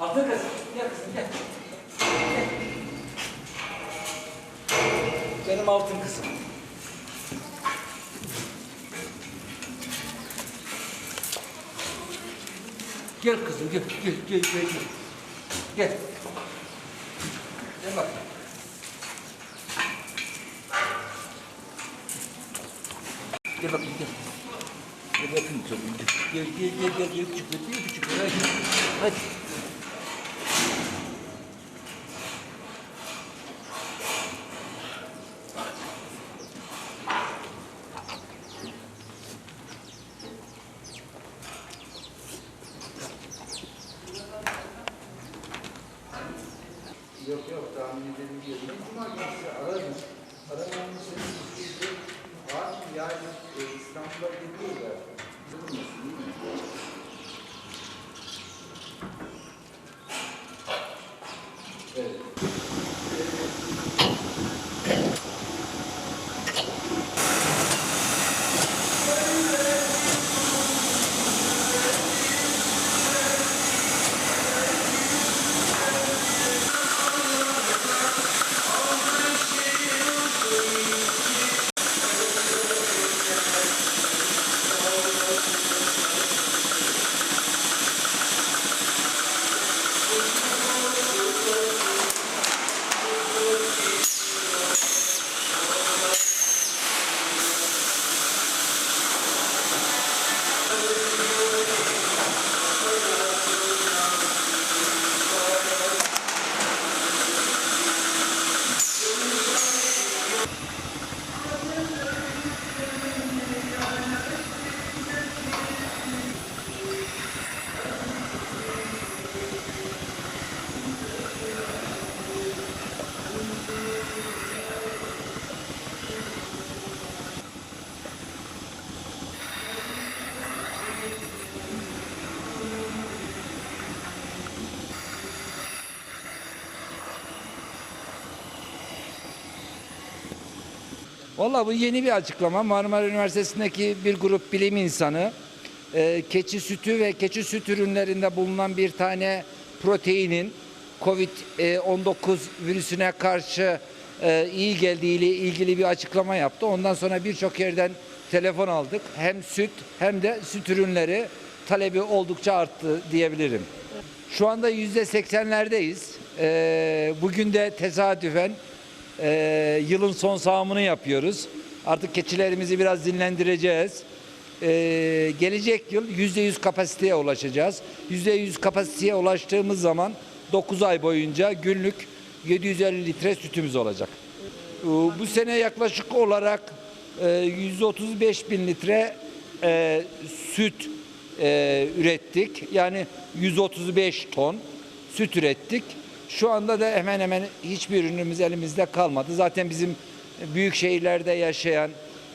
Altın kız. Gel kızım gel. Gel. Benim altın kızım. Gel kızım gel gel gel gel. Gel. Gel. Gel bak. Gel bakayım gel. Gel bakayım çocuğum gel. Gel gel gel gel gel küçük hadi. Hadi. Yok tahmin edebiliyorum. Ben cuma günü ararım. Aramamın sebebi şu. Abi yani e, İstanbul'a gidiyorlar. Durmasın değil mi? Evet. Vallahi bu yeni bir açıklama. Marmara Üniversitesi'ndeki bir grup bilim insanı e, keçi sütü ve keçi süt ürünlerinde bulunan bir tane proteinin COVID-19 virüsüne karşı e, iyi geldiği ile ilgili bir açıklama yaptı. Ondan sonra birçok yerden telefon aldık. Hem süt hem de süt ürünleri talebi oldukça arttı diyebilirim. Şu anda yüzde seksenlerdeyiz. E, bugün de tesadüfen ee, yılın son sağımını yapıyoruz. Artık keçilerimizi biraz dinlendireceğiz. Ee, gelecek yıl %100 kapasiteye ulaşacağız. %100 kapasiteye ulaştığımız zaman 9 ay boyunca günlük 750 litre sütümüz olacak. Ee, bu sene yaklaşık olarak e, 135 bin litre e, süt e, ürettik. Yani 135 ton süt ürettik. Şu anda da hemen hemen hiçbir ürünümüz elimizde kalmadı. Zaten bizim büyük şehirlerde yaşayan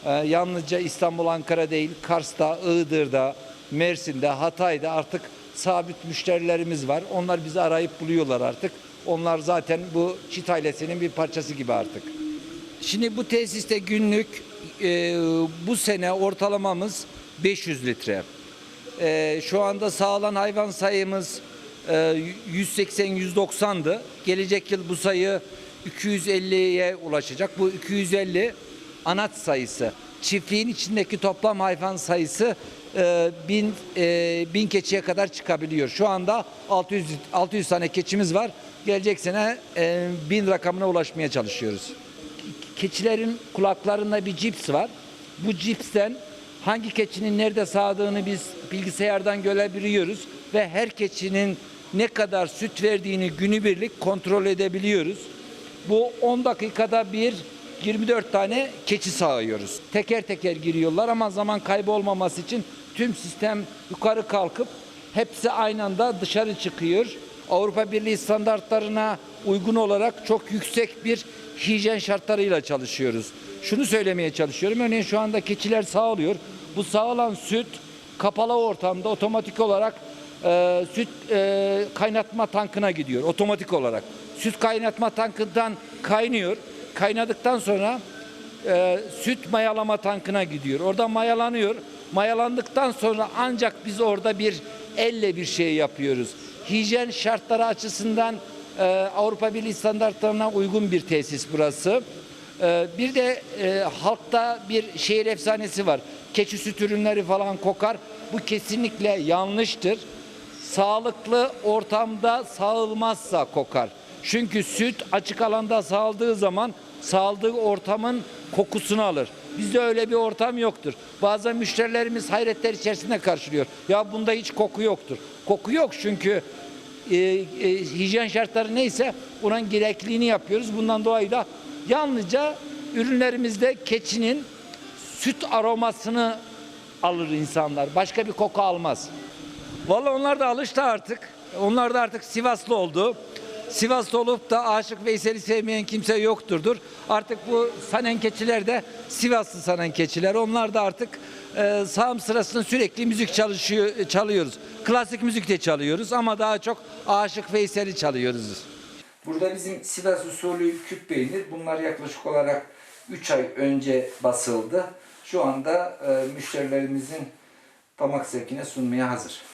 e, yalnızca İstanbul, Ankara değil, Kars'ta, Iğdır'da, Mersin'de, Hatay'da artık sabit müşterilerimiz var. Onlar bizi arayıp buluyorlar artık. Onlar zaten bu çit ailesinin bir parçası gibi artık. Şimdi bu tesiste günlük e, bu sene ortalamamız 500 litre. E, şu anda sağlanan hayvan sayımız 180-190'dı. Gelecek yıl bu sayı 250'ye ulaşacak. Bu 250 anat sayısı. Çiftliğin içindeki toplam hayvan sayısı e, bin, e, bin keçiye kadar çıkabiliyor. Şu anda 600 600 tane keçimiz var. Gelecek sene e, bin rakamına ulaşmaya çalışıyoruz keçilerin kulaklarında bir cips var. Bu cipsten hangi keçinin nerede sağdığını biz bilgisayardan görebiliyoruz ve her keçinin ne kadar süt verdiğini günübirlik kontrol edebiliyoruz. Bu 10 dakikada bir 24 tane keçi sağıyoruz. Teker teker giriyorlar ama zaman kaybı olmaması için tüm sistem yukarı kalkıp hepsi aynı anda dışarı çıkıyor. Avrupa Birliği standartlarına uygun olarak çok yüksek bir hijyen şartlarıyla çalışıyoruz. Şunu söylemeye çalışıyorum. Örneğin şu anda keçiler sağlıyor. Bu sağlanan süt kapalı ortamda otomatik olarak e, süt e, kaynatma tankına gidiyor otomatik olarak. Süt kaynatma tankından kaynıyor. Kaynadıktan sonra e, süt mayalama tankına gidiyor. Orada mayalanıyor. Mayalandıktan sonra ancak biz orada bir elle bir şey yapıyoruz. Hijyen şartları açısından e, Avrupa Birliği standartlarına uygun bir tesis burası. E, bir de e, halkta bir şehir efsanesi var. Keçi süt ürünleri falan kokar. Bu kesinlikle yanlıştır. Sağlıklı ortamda sağılmazsa kokar. Çünkü süt açık alanda sağıldığı zaman sağladığı ortamın kokusunu alır. Bizde öyle bir ortam yoktur. Bazen müşterilerimiz hayretler içerisinde karşılıyor. Ya bunda hiç koku yoktur. Koku yok çünkü e, e, hijyen şartları neyse onun gerekliliğini yapıyoruz. Bundan dolayı da yalnızca ürünlerimizde keçinin süt aromasını alır insanlar. Başka bir koku almaz. Vallahi onlar da alıştı artık. Onlar da artık Sivaslı oldu. Sivaslı olup da Aşık Veysel'i sevmeyen kimse yokturdur. Artık bu sanen keçiler de Sivaslı sanen keçiler. Onlar da artık e, sağım sırasında sürekli müzik çalışıyor, çalıyoruz. Klasik müzik de çalıyoruz ama daha çok Aşık Veysel'i çalıyoruz. Burada bizim Sivas usulü küp peynir. Bunlar yaklaşık olarak 3 ay önce basıldı. Şu anda e, müşterilerimizin damak zevkine sunmaya hazır.